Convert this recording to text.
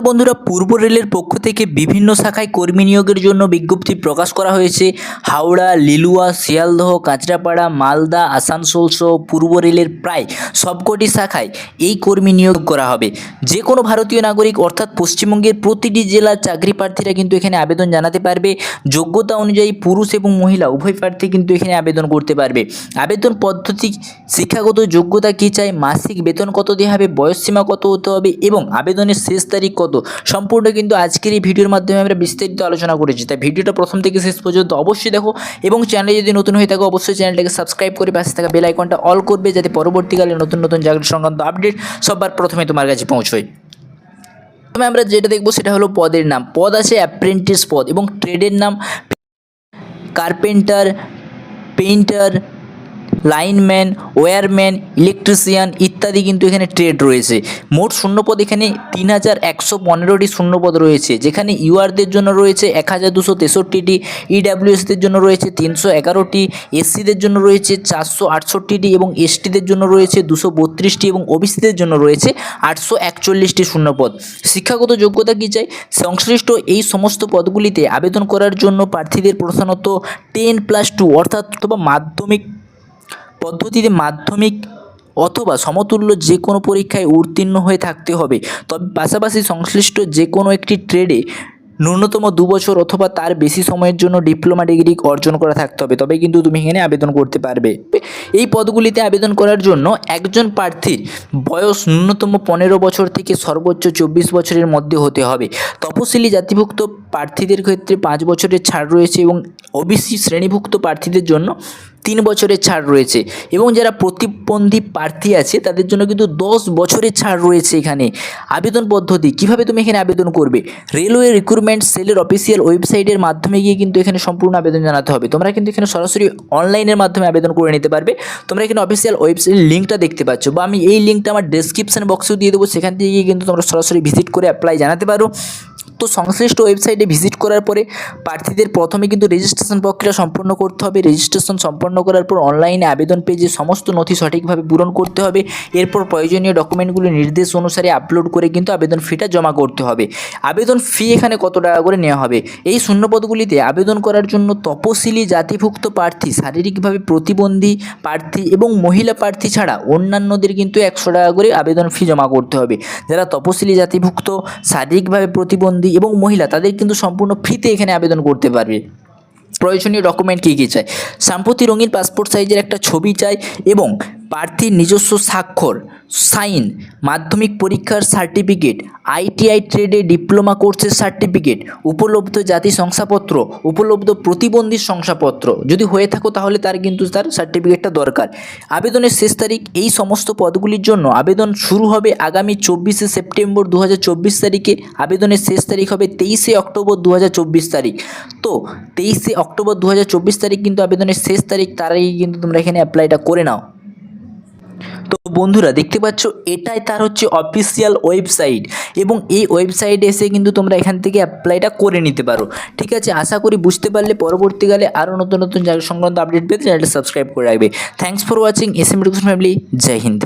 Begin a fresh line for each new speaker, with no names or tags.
বন্ধুরা, পূর্ব রেলের পক্ষ থেকে বিভিন্ন শাখায় কর্মী নিয়োগের জন্য বিজ্ঞপ্তি প্রকাশ করা হয়েছে। হাওড়া, লিলুয়া, শিয়ালদহ, কাঁচরাপাড়া, মালদা, আসানসোল সহ পূর্ব রেলের প্রায় সবকটি শাখায় এই কর্মী নিয়োগ করা হবে। যে কোনো ভারতীয় নাগরিক, অর্থাৎ পশ্চিমবঙ্গের প্রতিটি জেলার চাকরি প্রার্থীরা কিন্তু এখানে আবেদন জানাতে পারবে। যোগ্যতা অনুযায়ী পুরুষ এবং মহিলা, উভয় প্রার্থী কিন্তু এখানে আবেদন করতে পারবে। আবেদন পদ্ধতি, শিক্ষাগত যোগ্যতা কী চাই, মাসিক বেতন কত দেওয়া হবে, বয়সসীমা কত হতে হবে এবং আবেদনের শেষ তারিখ কত সম্পূর্ণ কিন্তু আজকের এই ভিডিওর মাধ্যমে আমরা বিস্তারিত আলোচনা করেছি। তাই ভিডিওটা প্রথম থেকে শেষ পর্যন্ত অবশ্যই দেখো এবং চ্যানেলে যদি নতুন হয়ে থাকো, অবশ্যই চ্যানেলটাকে সাবস্ক্রাইব করে পাশে থাকা বেল আইকনটা অল করবে যাতে পরবর্তীকালে নতুন নতুন চাকরি সংক্রান্ত আপডেট সবার প্রথমে তোমার কাছে পৌঁছয়। প্রথমে আমরা যেটা দেখব সেটা হলো পদের নাম। পদ আছে অ্যাপ্রেন্টিস পদ এবং ট্রেডের নাম। Carpenter painter lineman wireman electrician ইত্যাদি কিন্তু এখানে ট্রেড রয়েছে। মোট শূন্যপদ এখানে তিন হাজার একশো পনেরোটি শূন্যপদ রয়েছে, যেখানে ইউআরদের জন্য রয়েছে এক হাজার দুশো তেষট্টিটি, ইডাব্লিউএসদের জন্য রয়েছে তিনশো এগারোটি, এসসিদের জন্য রয়েছে চারশো আটষট্টিটি এবং এসটিদের জন্য রয়েছে দুশো বত্রিশটি এবং ওবিসিদের জন্য রয়েছে আটশো একচল্লিশটি শূন্যপদ। শিক্ষাগত যোগ্যতা কী চাই? সংশ্লিষ্ট এই সমস্ত পদগুলিতে আবেদন করার জন্য প্রার্থীদের প্রধানত টেন প্লাস টু অর্থাৎ অথবা মাধ্যমিক পদ্ধতিতে মাধ্যমিক অথবা সমতুল্য যে কোনো পরীক্ষায় উত্তীর্ণ হয়ে থাকতে হবে। তবে পাশাপাশি সংশ্লিষ্ট যে কোনো একটি ট্রেডে ন্যূনতম দু বছর অথবা তার বেশি সময়ের জন্য ডিপ্লোমা ডিগ্রি অর্জন করা থাকতে হবে। তবে কিন্তু তুমি এখানে আবেদন করতে পারবে। এই পদগুলিতে আবেদন করার জন্য একজন প্রার্থীর বয়স ন্যূনতম পনেরো বছর থেকে সর্বোচ্চ চব্বিশ বছরের মধ্যে হতে হবে। তপশিলি জাতিভুক্ত প্রার্থীদের ক্ষেত্রে পাঁচ বছরের ছাড় রয়েছে এবং ওবিসি শ্রেণীভুক্ত প্রার্থীদের জন্য তিন বছরের ছাড় রয়েছে। এবং যারা প্রতিবন্ধী প্রার্থী আছে, তাদের জন্য কিন্তু দশ বছরের ছাড় রয়েছে এখানে। আবেদন পদ্ধতি, কীভাবে তুমি এখানে আবেদন করবে? রেলওয়ে রিক্রুটমেন্ট সেলের অফিসিয়াল ওয়েবসাইটের মাধ্যমে গিয়ে কিন্তু এখানে সম্পূর্ণ আবেদন জানাতে হবে। তোমরা কিন্তু এখানে সরাসরি অনলাইনের মাধ্যমে আবেদন করে নিতে পারবে। তোমরা এখানে অফিসিয়াল ওয়েবসাইটের লিঙ্কটা দেখতে পাচ্ছ বা আমি এই লিঙ্কটা আমার ডেসক্রিপশন বক্সেও দিয়ে দেবো। সেখান থেকে গিয়ে কিন্তু তোমরা সরাসরি ভিজিট করে অ্যাপ্লাই জানাতে পারো। তো সংশ্লিষ্ট ওয়েবসাইটে ভিজিট করার পরে প্রার্থীদের প্রথমে কিন্তু রেজিস্ট্রেশন প্রক্রিয়া সম্পন্ন করতে হবে। রেজিস্ট্রেশন সম্পন্ন করার পর অনলাইনে আবেদন পেজে সমস্ত নথি সঠিকভাবে পূরণ করতে হবে। এরপর প্রয়োজনীয় ডকুমেন্টগুলি নির্দেশ অনুসারে আপলোড করে কিন্তু আবেদন ফিটা জমা করতে হবে। আবেদন ফি এখানে কত টাকা করে নেওয়া হবে? এই শূন্যপদগুলিতে আবেদন করার জন্য তপশিলি, জাতিভুক্ত প্রার্থী, শারীরিকভাবে প্রতিবন্ধী প্রার্থী এবং মহিলা প্রার্থী ছাড়া অন্যান্যদের কিন্তু একশো টাকা করে আবেদন ফি জমা করতে হবে। যারা তপশিলি, জাতিভুক্ত, শারীরিকভাবে প্রতিবন্ধী এবং মহিলা, তাদের কিন্তু সম্পূর্ণ ফ্রিতে এখানে আবেদন করতে পারবে। প্রয়োজনীয় ডকুমেন্ট কী কী চাই? সাম্প্রতি রঙিন পাসপোর্ট সাইজের একটা ছবি চাই এবং প্রার্থীর নিজস্ব স্বাক্ষর, সাইন, মাধ্যমিক পরীক্ষার সার্টিফিকেট, আইটিআই ট্রেডে ডিপ্লোমা কোর্সের সার্টিফিকেট, উপলব্ধ জাতি শংসাপত্র, উপলব্ধ প্রতিবন্ধী শংসাপত্র। যদি হয়ে থাকো তাহলে তার কিন্তু তার সার্টিফিকেটটা দরকার। আবেদনের শেষ তারিখ এই সমস্ত পদগুলির জন্য আবেদন শুরু হবে আগামী চব্বিশে সেপ্টেম্বর দু হাজার চব্বিশ তারিখে। আবেদনের শেষ তারিখ হবে তেইশে অক্টোবর দু হাজার চব্বিশ তারিখ। তো তেইশে অক্টোবর দু হাজার চব্বিশ তারিখ কিন্তু আবেদনের শেষ তারিখ, তার আগে কিন্তু তোমরা এখানে অ্যাপ্লাইটা করে নাও। তো বন্ধুরা দেখতে পাচ্ছ, এটাই তার হচ্ছে অফিসিয়াল ওয়েবসাইট এবং এই ওয়েবসাইটে এসে কিন্তু তোমরা এখান থেকে অ্যাপ্লাইটা করে নিতে পারো। ঠিক আছে? আশা করি বুঝতে পারলে পরবর্তীকালে আরও নতুন নতুন জায়গা সংক্রান্ত আপডেট পেতে চ্যানেলটা সাবস্ক্রাইব করে রাখবে। Thanks for watching S M family Joy Hind